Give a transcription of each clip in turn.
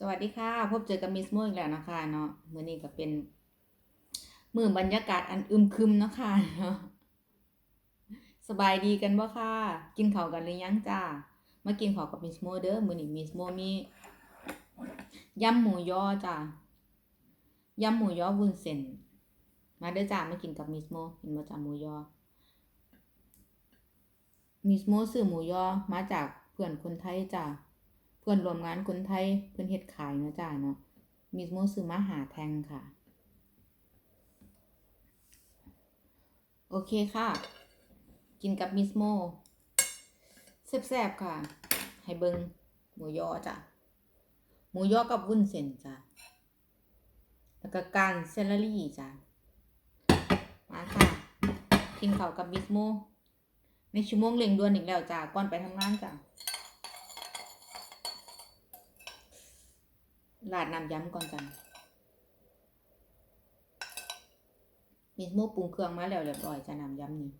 สวัสดีค่ะ พบเจอกับมิสโมอีกแล้วนะคะเนาะมื้อนี้ก็เป็นมื้อบรรยากาศอันอึมครึมเนาะค่ะเนาะสบายดีกันบ่ค่ะ กินข้าวกันหรือยังจ้ามากินข้าวกับมิสโมเด้อมื้อนี้มิสโมมียำหมูยอจ้ายำหมูยอวุ้นเส้นมาเด้อจ้ามากินกับมิสมเห็นบ่จ้าหมูยอมิสโมซื้อหมูยอมาจากเพื่อนคนไทยจ้า พื่อนรวมงานคนไทยเพื่อนเฮ็ดขายเนาะจ้าเนาะมิสโมซื้อมาหาแทงค่ะ โอเคค่ะ กินกับมิสโมแซ่บๆค่ะ ให้เบิงหมูยอจ้ะหมูยอกับวุ้นเส้นจ้ะแล้วก็การเซลลรี่จ้ะมาค่ะ กินข้าวกับมิสโมในชั่วโมงเร่งด่วนอีกแล้วจ้ะก่อนไปทำงานจ้ะ ราดน้ำยำก่อนจ้ะมีสโมปรุงเครื่องมาแล้วเรียบร้อยจะน้ำยำนี่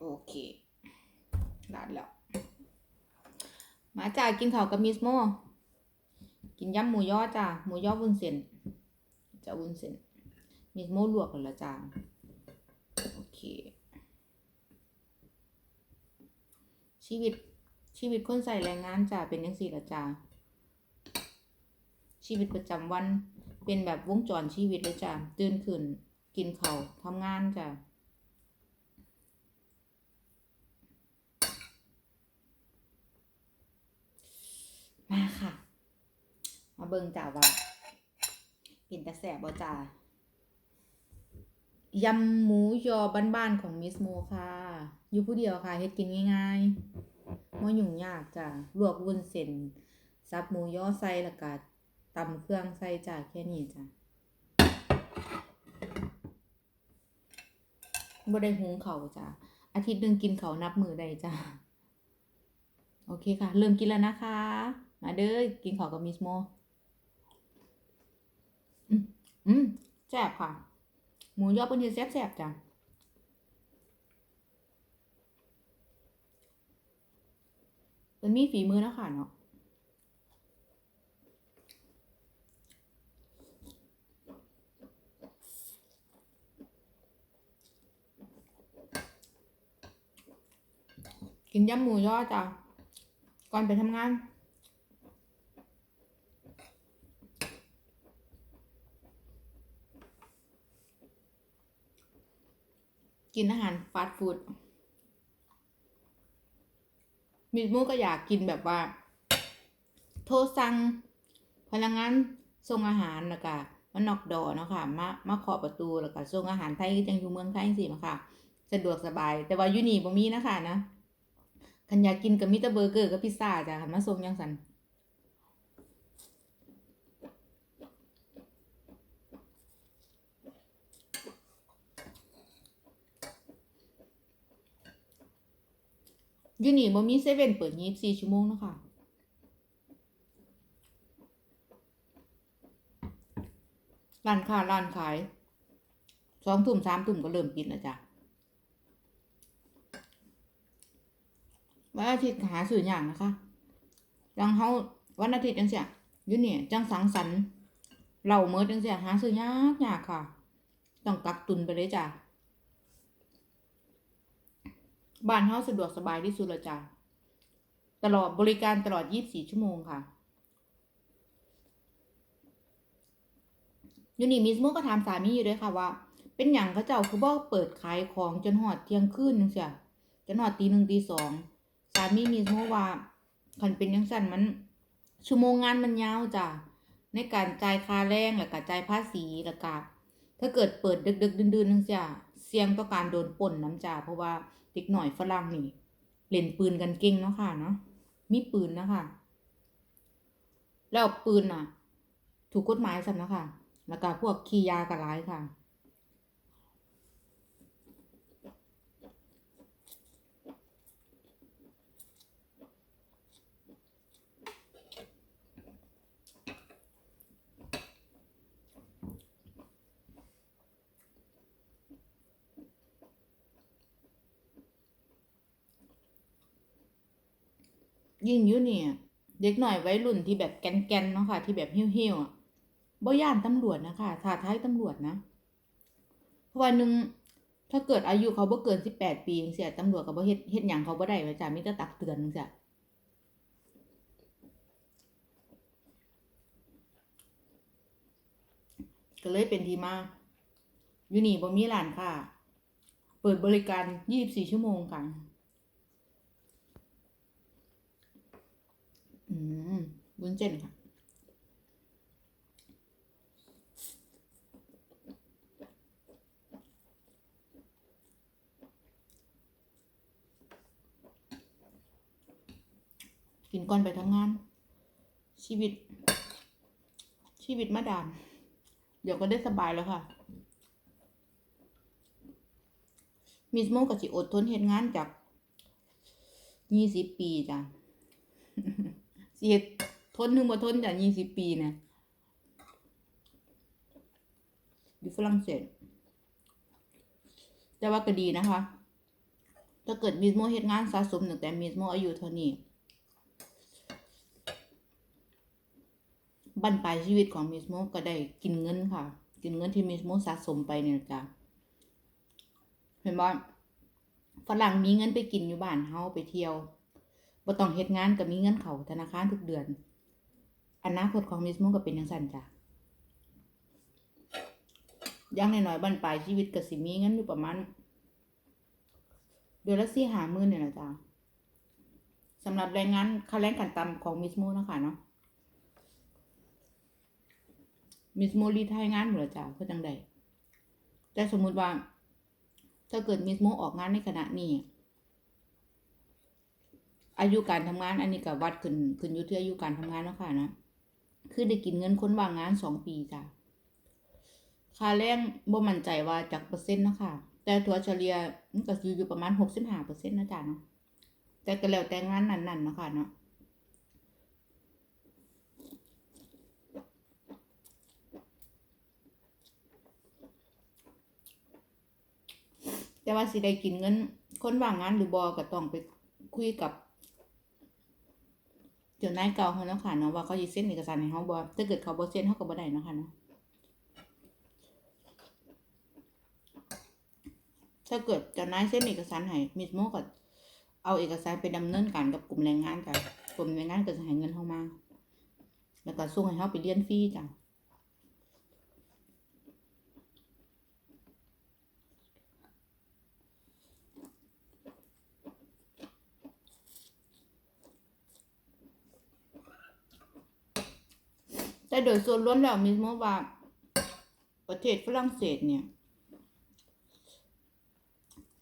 โอเคราดแล้วมาจ้ากินข้าวกับมิสโม กินยำหมูยอจ้าหมูยอวุ้นเส้นจะวุ้นเส้นมิสโมลวกแล้วละจ้าโอเค ชีวิตชีวิตคนใส่แรงงานจ้ะเป็นยังสี่ละจ้าชีวิตประจำวันเป็นแบบวงจรชีวิตเลยจ้ะตื่นขึ้นกินข้าวทำงานจ้ะมาค่ะ มาเบิ่งจ้าว่าเป็นตะแสบบ่จ้า ยำหมูยอบ้านๆของมิสโมค่ะ อยู่ผู้เดียวค่ะเฮ็ดกินง่ายๆบ่ยุ่งยากจ้ะลวกวุ้นเส้นสับหมูยอใส่แล้วก็ตำเครื่องใส่จ้ะแค่นี้จ้ะบ่ได้หุงข้าจ้ะ อาทิตย์หนึงกินเขานับมือได้จ้ะ โอเคค่ะ เริ่มกินแล้วนะคะ มาเด้อกินเขากับมิสโม อืมอืมแซ่บค่ะ หมูยอเปิ้นเฮ็ดแซ่บๆจ้ะมันมีฝีมือนะค่ะเนาะกินยำหมูยอจ้ะก่อนไปทำงาน กินอาหารฟาสต์ฟู้ดมิสมูก็อยากกินแบบว่า โทรสั่งพนักงานส่งอาหารแล้วก็มานนอกดอเนาะค่ะมามาเคาะประตูแล้วก็ส่งอาหารไทยจังอยู่เมืองไทยสิมาค่ะ สะดวกสบาย แต่ว่ายูนี่บ่มีนะคะนะคันอยากกินกับมิตรเบอร์เกอร์กับพิซซ่าจ้ะคันมาส่งยังสัน ยู่นี่บ่มีเซเว่นเปิด24ชั่วโมงนะคะร้านค้าร้านขายสองทุ่มสามทุ่มก็เริ่มปิดแล้วจ้ะวันอาทิตย์หาสื่ออย่างนะคะจังเฮาวันอาทิตย์จังเสียยู่นี่จังสังสรรค์เหล่าเมือจังเสียหาซื้อยากยากค่ะ ต้องกักตุนไปเลยจ้ะ บ้านเฮาสะดวกสบายที่สุดละจ้ะตลอดบริการตลอด 24 ชั่วโมงค่ะยูนี่มิสโมก็ถามสามีอยู่ด้วยค่ะว่า เป็นอย่างเขาเจ้าคือบ่เปิดขายของจนหอดเที่ยงคืนจังเสียจนหอดตีหนึ่งตีสองสามีมีสโมว่าคันเป็นยังสั่นมัน ชั่วโมงงานมันยาวจ้ะในการจ่ายค่าแรงแล้วก็จ่ายภาษีแล้วก็ถ้าเกิดเปิดดึกดึกดื่นๆนั่นจ้ะเสี่ยงต่อการโดนปล้นน้ำจ้ะเพราะว่า เด็กหน่อยฝรั่งนี่ เล่นปืนกันเก่งเนาะค่ะเนาะมีปืนนะคะแล้วปืนน่ะ ถูกกฎหมายสัมนะคะแล้วก็พวกขี้ยากระร้ายค่ะ ยิ่งอยู่เนี่ย เด็กหน่อยไวัยรุ่นที่แบบแกนๆเนาะค่ะ ที่แบบเฮี้วๆอะบ่ย่านตำรวจนะคะท้าทายตำรวจนะเพราะวันหนึ่งถ้าเกิดอายุเขาบ่เกินสิบแปดปีจังซี่ตำรวจก็บ่เฮ็ดเฮ็ดหยังเขาบ่ได้ว่าจ้ะมีแต่ตักเตือนจังซี่ก็เลยเป็นที่มาอยู่นี่บ่มีร้านค้าเปิดบริการ24ชั่วโมงค่ะ อื มวุ้นเส้นค่ะ กินก่อนไปทำงาน ชีวิต ชีวิตมาดาม เดี๋ยวก็ได้สบายแล้วค่ะ มิสโมกับสิอดทนเฮ็ดงานจากยี่สิบปีจ้ะ เฮดทนถึงบ่ทนจากยี่สิบปีเนี่ยอยู่ฝรั่งเศสแต่ว่าก็ดีนะคะ ถ้าเกิดมิสโมเฮ็ดงานสะสมตั้งแต่มิสโมอายุเท่านี้บั้นปลายชีวิตของมิสโมก็ได้กินเงินค่ะ กินเงินที่มิสโมสะสมไปเนี่ยจ้ะเห็นบ่ฝรั่งมีเงินไปกินอยู่บ้านเฮาไปเที่ยว บ่ต้องเฮ็ดงานก็มีเงินเข้าธนาคารทุกเดือน อนาคตของมิสโมก็เป็นจังซั่นจ้ะอย่างน้อยๆบั้นปลายชีวิตก็สิมีเงินอยู่ประมาณเดือนละ4 5หมื่นเนี่ยล่ะจ้ะสำหรับแรงงานค่าแรงขั้นต่ำของมิสโมเนะคะเนาะมิสโมรีไทยงานหมดแล้วจ้ะเพื่อจังใดแต่สมมุติว่า ถ้าเกิดมิสโมออกงานในขณะนี้ อายุการทำงานอันนี้กับวัดขึ้นขึ้นอยู่ที่อายุการทำงานเนาะค่ะนะคือได้กินเงินคนว่างงานสองปีจ้ะค่าแรงบ่มั่นใจว่าจากเปอร์เซ็นต์เนาะค่ะ แต่ถัวเฉลี่ยมันก็อยู่อยู่ประมาณหกสิบห้าเปอร์เซ็นต์นะจ๊ะเนาะแต่ก็แล้วแต่งานนั้นๆเนาะค่ะเนาะแต่ว่าสิได้กินเงิน คนว่างงานหรือบอก็ต้องไปคุยกับ จนนายเก่าเขาเนาะค่ะเนาะว่าเขาจะเซ็นเอกสารให้เขาบอถ้าเกิดเขาบอเซ็นเขาก็บอได้เนาะค่ะเนาะถ้าเกิดเจ้านายเซ็นเอกสารให้มิสโมก็เอาเอกสารไปดำเนินการกับกลุ่มแรงงานจ้ะกลุ่มแรงงานก็จะให้เงินเข้ามา แล้วก็ส่งให้เขาไปเรียนฟรีจ้ะ แต่โดยส่วนรวมแล้วมิสโมว่า ประเทศฝรั่งเศสเนี่ย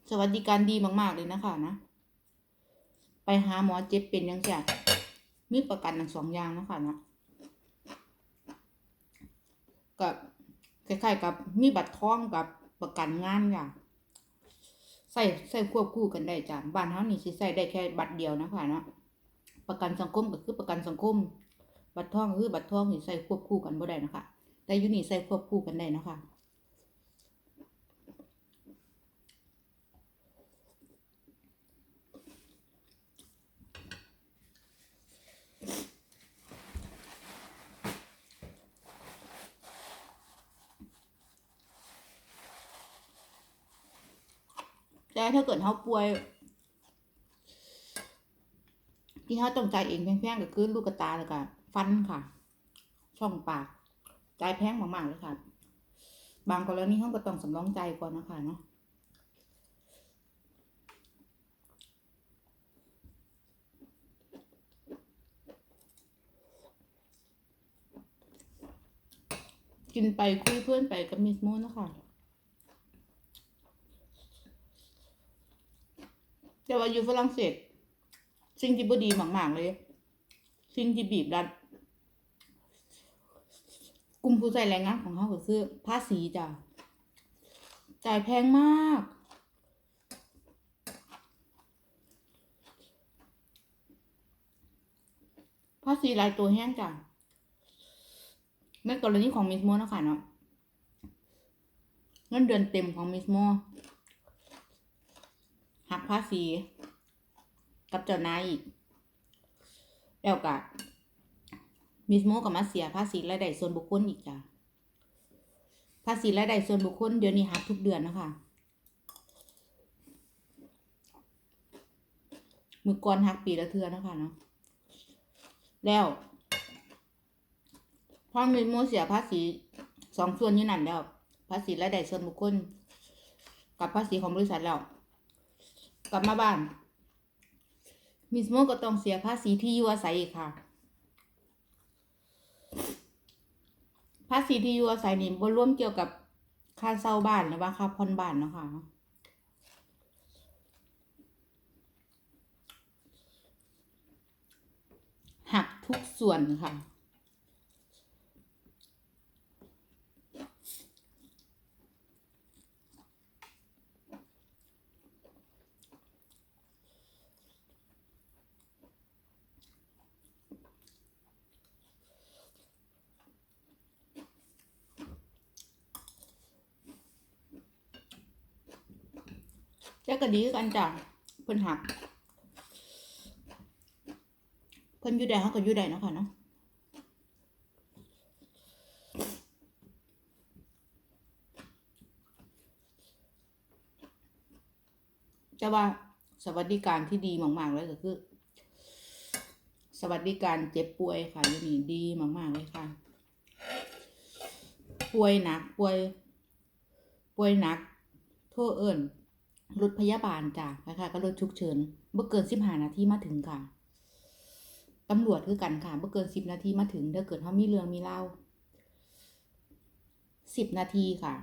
สวัสดิการดีมาก ๆ เลยนะคะนะ ไปหาหมอเจ็บเป็นยังไงมีประกันทั้งสองอย่างนะคะนะกับคล้ายๆกับมีบัตรทองกับประกันงานอย่างใส่ใส่ควบคู่กันได้จ้ะบ้านเฮานี่สิใส่ได้แค่บัตรเดียวนะคะเนาะประกันสังคมก็คือประกันสังคม บัตรทองก็คือบัตรทองนี่ใส่ควบคู่กันบ่ได้นะคะแต่อยู่นี่ใส่ควบคู่กันได้นะคะแต่ถ้าเกิดเขาป่วย ที่เขาต้องจ่ายเองแพงๆก็คือลูกกระตาแล้วก็ ฟันค่ะ ช่องปากจ่ายแพงมากๆเลยค่ะ บางกรณีเขาก็ต้องสำรองใจก่อนนะคะเนาะกินไปคุยเพื่อนไปกับมิสโมนะคะแต่ว่าอยู่ฝรั่งเศสสิ่งที่บดีมาก ๆ เลย สิ่งที่บีบรัด กลุ่มผู้ใช้แรงงานของเขาก็คือภาษีจ้ะจ่ายแพงมาก ภาษีรายตัวแห้งจ้ะในกรณีของมิสโมนะคะเนาะเงินเดือนเต็มของมิสโมหักภาษีกับเจ้านายอีกแล้วก็ มิสโมก็มาเสียภาษีรายได้ส่วนบุคคลอีกจ้ะภาษีรายได้ส่วนบุคคลเดี๋ยวนี้หักทุกเดือนนะคะมือก่อนหักปีละเทือนะคะเนาะแล้วพอมิสโมเสียภาษีสองส่วนยู่นั่นแล้ว ภาษีรายได้ส่วนบุคคล กับภาษีของบริษัทแล้วกลับมาบ้านมิสโมก็ต้องเสียภาษีที่อยู่อาศัยอีกค่ะ ภาษีที่อยู่อาศัยนี่บ่รวมเกี่ยวกับค่าเช่าบ้านหรือว่าค่าผ่อนบ้านเนาะคะหักทุกส่วนค่ะ แต่ก็ดีกันจ้ะเพิ่นหัก เพิ่นอยู่ได้เขาก็อยู่ได้เนาะค่ะเนาะแต่ว่าสวัสดิการที่ดีมากๆเลยก็คือ สวัสดิการเจ็บป่วยค่ะอยู่นี่ดีมากๆเลยค่ะ ป่วยหนักป่วย ป่วยหนัก โทษเอิญ รถพยาบาลจ้ะนะคะก็รถฉุกเฉินเมื่อเกินสิบห้านาทีมาถึงค่ะตำรวจคือกันค่ะเมื่อเกินสิบนาทีมาถึงถ้าเกิดเขามีเรื่องมีเล่าสิบนาทีค่ะ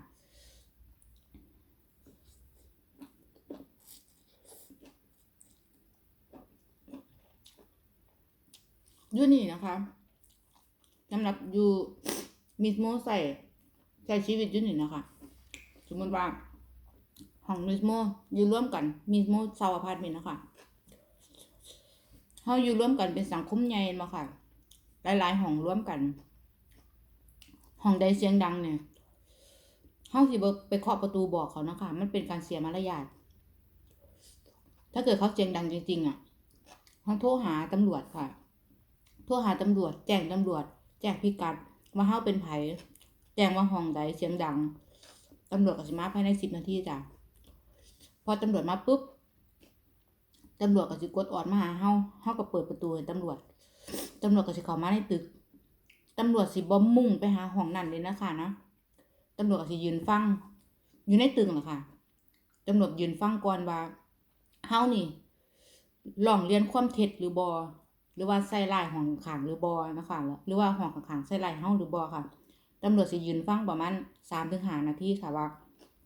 ยู่นี่นะคะสำหรับยูมิสโมใส่ใช้ชีวิตยู่นี่นะคะ สมมติว่า ห้องมิสโมอยู่ร่วมกันมิสโมเซาอพาร์ตเมนต์นะคะเฮาอยู่ร่วมกันเป็นสังคมใหญ่มาค่ะ หลายๆห้องร่วมกันห้องใดเสียงดังเนี่ยเฮาสิบไปเคาะประตูบอกเขานะคะ มันเป็นการเสียมารยาทถ้าเกิดเขาเสียงดังจริงๆอะเฮาโทรหาตำรวจค่ะ โทรหาตำรวจ แจ้งตำรวจ แจ้งพิกัดว่าเฮาเป็นไผ แจ้งว่าห้องใดเสียงดัง ตำรวจก็สิมาภายในสิบนาทีจ้ะ พอตำรวจมาปุ๊บตำรวจก็สิกดออดมาหาเฮาเฮาก็เปิดประตูให้ตำรวจตำรวจก็สิเข้ามาในตึกตำรวจสิบ่มุ่งไปหาห้องนั่นเลยนะคะนะตำรวจก็สิยืนฟัง อยู่ในตึกแหละค่ะตำรวจยืนฟังก่อนว่าเฮานี่ร้องเรียนความเท็จหรือบอหรือว่าใส่ลายห้องข้างหรือบอนะคะหรือว่าห้องข้างใส่ลายเฮาหรือบอค่ะตำรวจสิยืนฟังประมาณสามถึงห้านาทีค่ะว่า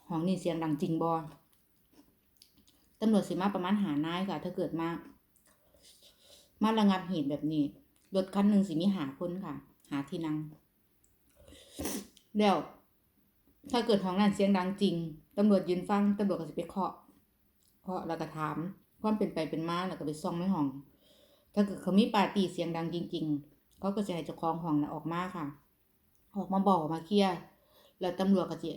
ห้องนี้เสียงดังจริงบอ ตำรวจสิมาประมาณหานายค่ะ ถ้าเกิดมา มาระงับเหตุแบบนี้ รถคันหนึ่งสิมีหาคนค่ะ หาที่นั่งแล้วถ้าเกิดห้องนั้นเสียงดังจริง ตำรวจยืนฟัง ตำรวจก็จะไปเคาะ เคาะแล้วก็ถาม ความเป็นไปเป็นมาแล้วก็ไปซ่องในห้อง ถ้าเกิดเขามีปาร์ตี้เสียงดังจริง ๆ เขาก็จะให้เจ้าของห้องนะออกมาค่ะ ออกมาบอกมาเคลียร์ แล้วตำรวจก็จะ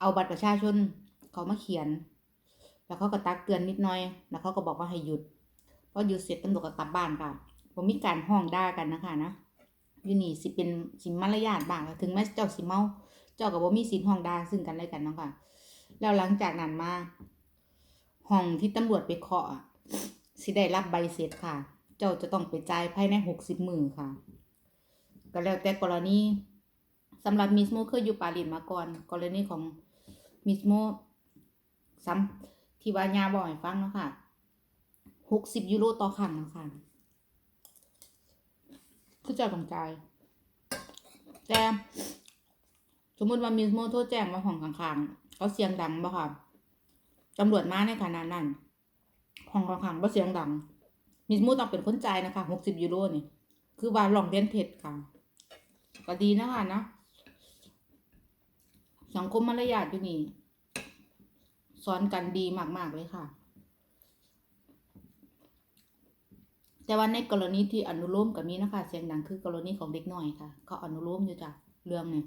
เอาบัตรประชาชน เขามาเขียน แล้วเขาก็ตักเตือนนิดหน่อย แล้วเขาก็บอกว่าให้หยุดพอหยุดเสร็จตำรวจก็กลับบ้านค่ะผมมีการห้องด่ากันนะคะนะอยู่นี่สิเป็นสิมารยาทบ้างถึงแม้เจ้าสิเมา เจ้ากับว่มีสินห้องด่าซึ่งกันและกันเนาะค่ะ แล้วหลังจากนั้นมาห้องที่ตำรวจไปเคาะอะสิได้รับใบเสร็จค่ะ เจ้าจะต้องไปจ่ายภายในหกสิบมือค่ะ ก็แล้วแต่กรณีสำหรับมิสโมเคยอยู่ปารีสมาก่อน กรณีของมิสโมซ้ำ ที่ว่าญาบอกให้ฟังเนาะค่ะหกสิบยูโรต่อครั้งเนาะค่ะคือจ้าต้องจ่ายแต่สมมติว่ามิสโมโทรแจ้งว่าห้องข้างๆเขาเสียงดังบ่ค่ะตำรวจมาในขณะนั้นห้องข้างๆบ่เสียงดังมิสโมต้องเป็นคนใจนะคะหกสิบยูโรนี่ คือว่าลองเรียนเท็จค่ะ ก็ดีนะคะนะสังคมมารยาทอยู่นี่ สอนกันดีมาก ๆ เลยค่ะ แต่ว่าในกรณีที่อนุโลมกับนี้นะคะ เสียงดังคือกรณีของเด็กน้อยค่ะ เขาอนุโลมอยู่จ้ะเรื่องเนี่ย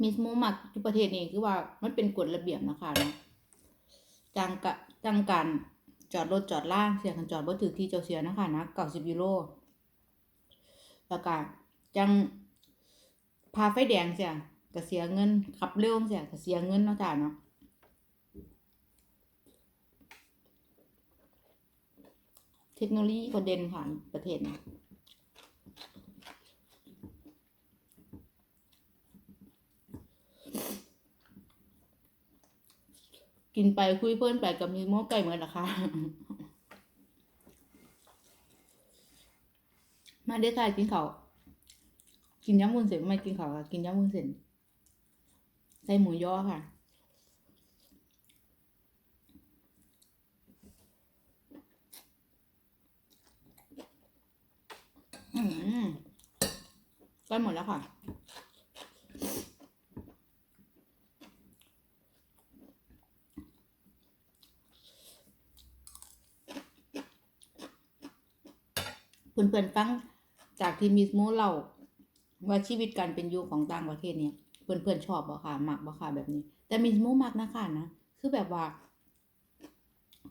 มิสโมมักทุกประเทศนี่คือว่ามันเป็นกฎระเบียบนะคะเนาะจังกะจังการ จอดรถจอดล่างเสียกันจอดบ่ถือที่เจ้าเสียนะคะนะเก่าสิบยูโรแล้วก็จังพาไฟแดงเสียก็เสียเงินขับเร็วเสียก็เสียเงินเนาะจ้าเนาะเทคโนโลยีก็เด่นค่ะประเทศนะ กินไปคุยเพื่อนไปกับมีโม้ไก่เหมือนนะคะ มาเด้อค่ะกินเขากินยำวุ้นเส้นไม่กินเขาค่ะกินยำวุ้นเส้นใส่หมูย่อค่ะกล้หมดแล้วค่ะ เพื่อนๆฟังจากที่มิสโมเล่าว่าชีวิตการเป็นอยู่ของต่างประเทศเนี่ยเพื่อนๆชอบบ่ค่ะมักบ่ค่ะแบบนี้ แต่มิสโมมักนะคะนะคือแบบว่า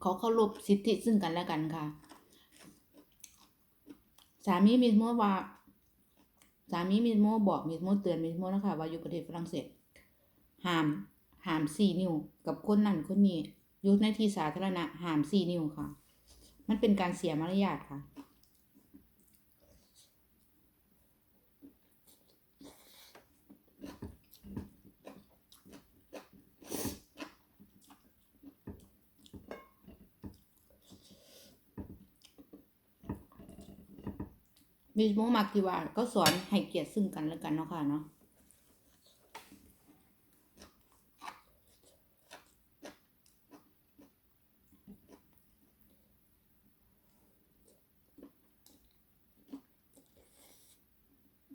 เขาเคารพสิทธิซึ่งกันและกันค่ะ สามีมิสโมว่า สามีมิสโมบอกมิสโมเตือนมิสโมนะคะว่าอยู่ประเทศฝรั่งเศสห้ามห้ามสี่นิ้วกับคนนั่นคนนี้อยู่ในที่สาธารณะห้ามสี่นิ้วค่ะ มันเป็นการเสียมารยาทค่ะ มิสโมมักที่ว่าก็สอนให้เกียรติซึ่งกันและกันเนาะค่ะเนาะ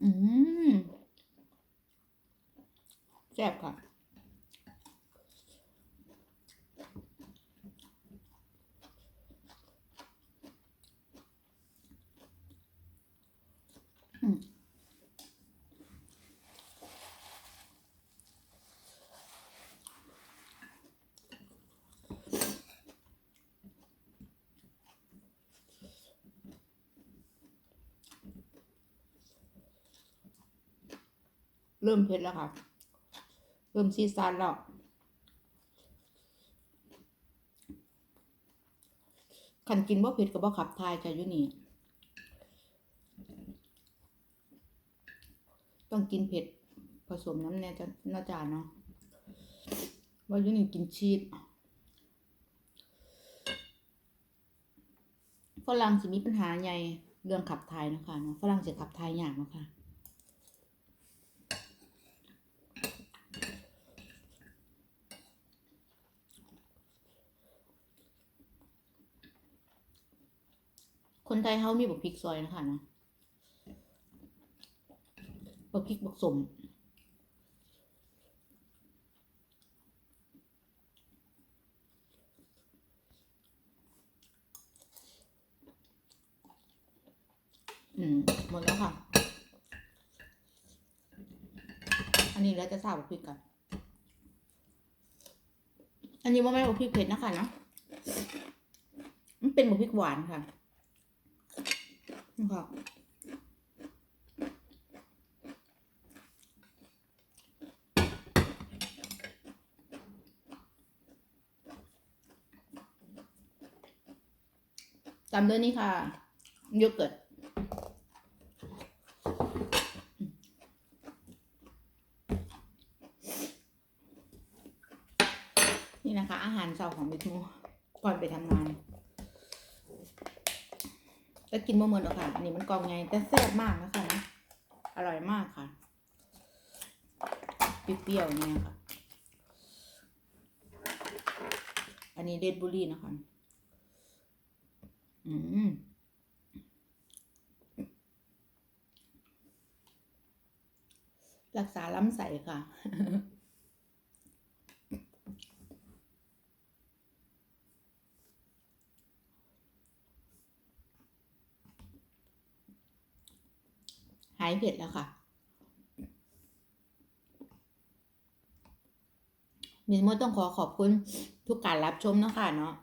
อืมแซ่บค่ะ อืม เริ่มเผ็ดแล้วค่ะ เริ่มซีซานแล้วคันกินบ่เผ็ดกับบ่ขับทายจ้ะอยู่นี่ต้องกินเผ็ดผสมน้ำแน่จะน่าจาเนาะว่าอยู่นี่กินชีสฝรั่งสิมีปัญหาใหญ่เรื่องขับถ่ายนะคะเนาะฝรั่งจะขับถ่ายยากนะค่ะ คนไทยเขามีบักพริกซอยนะคะนะบักพริกบักสมอืมหมดแล้วค่ะ อันนี้แล้วจะสาบบักพริกกัน อันนี้ว่าไม่บักพริกเผ็ดนะคะเนาะมันเป็นบักพริกหวานค่ะ นี่ค่ะตามด้วยนี่ค่ะโยเกิร์ตนี่นะคะ อาหารเช้าของบิ๊กโมก่อนไปทำงาน ก็กินบ่เหมือนหรอกค่ะนนี้มันกองไงแต่แซ่บมากนะคะนะอร่อยมากค่ะเปรี้ยวๆเนี่ยค่ะ อันนี้เดดบุรีนะคะ อืมรักษาล้ำไส้ค่ะ หายเผ็ดแล้วค่ะ มิสโมต้องขอขอบคุณทุกการรับชมเนาะค่ะเนาะ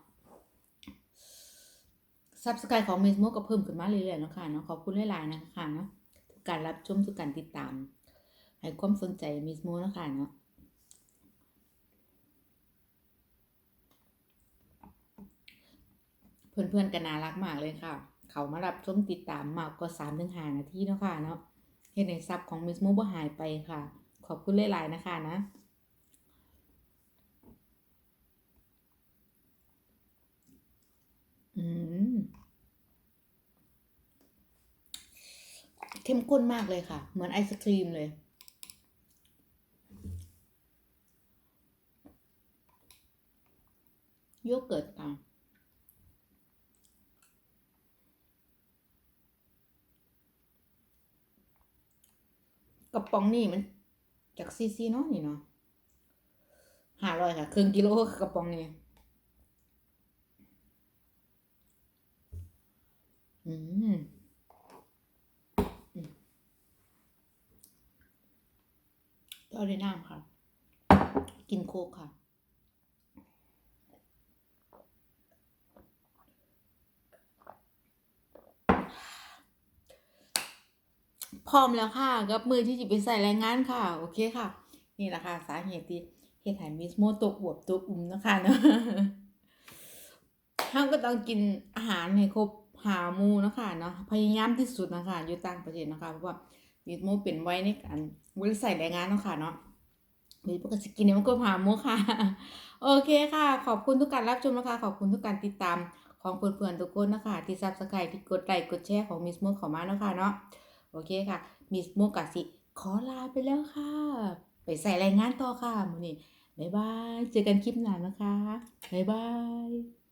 ซับสไครต์ของมิสโมก็เพิ่มขึ้นมาเรื่อยๆเนาะค่ะเนาะขอบคุณหลายๆนะคะเนาะทุกการรับชมทุกการติดตาม ให้ความสนใจมิสโมเนาะค่ะเนาะเพื่อนๆก็น่ารักมากเลยค่ะ เขามารับชมติดตามมากกว่าสามถึงห้านาทีเนาะค่ะเนาะเห็นในซับของมิสโมบ่หายไปค่ะ ขอบคุณหลายๆนะคะนะอืมเข้มข้นมากเลยค่ะ เหมือนไอศครีมเลย โยเกิร์ตค่ะ กระป๋องนี่มัน จากซีซีเนาะนี่เนาะห้าร้อยค่ะครึ่งกิโลกระป๋องนี่อืมอืมต่อด้วยน้ำค่ะ กินโคกค่ะ พร้อมแล้วค่ะกับมือที่จะไปใส่แรงงานค่ะ โอเคค่ะ นี่แหละค่ะ สาเหตุที่เฮ็ดให้มิสโมตัวอวบตัวอุ่มนะคะเนาะเราก็ต้องกินอาหารให้ครบหามูนะคะเนาะพยายามที่สุดนะคะอยู่ต่างประเทศนะคะเพราะว่ามิสโมเป็นไว้ในการบริใส่แรงงานนะค่ะเนาะมีปกติกินเนี่ยมันก็หามูค่ะ โอเคค่ะ ขอบคุณทุกการรับชมนะคะ ขอบคุณทุกการติดตามของเพื่อนๆทุกคนนะคะ ที่ซับสไครต์ที่กดไลค์กดแชร์ของมิสโมเข้ามาเนาะค่ะเนาะ โอเคค่ะมิสโมกาสิ ขอลาไปแล้วค่ะ ไปใส่รายงานต่อค่ะมูนี่บ๊ายบาย เจอกันคลิปหน้านะคะ บ๊ายบาย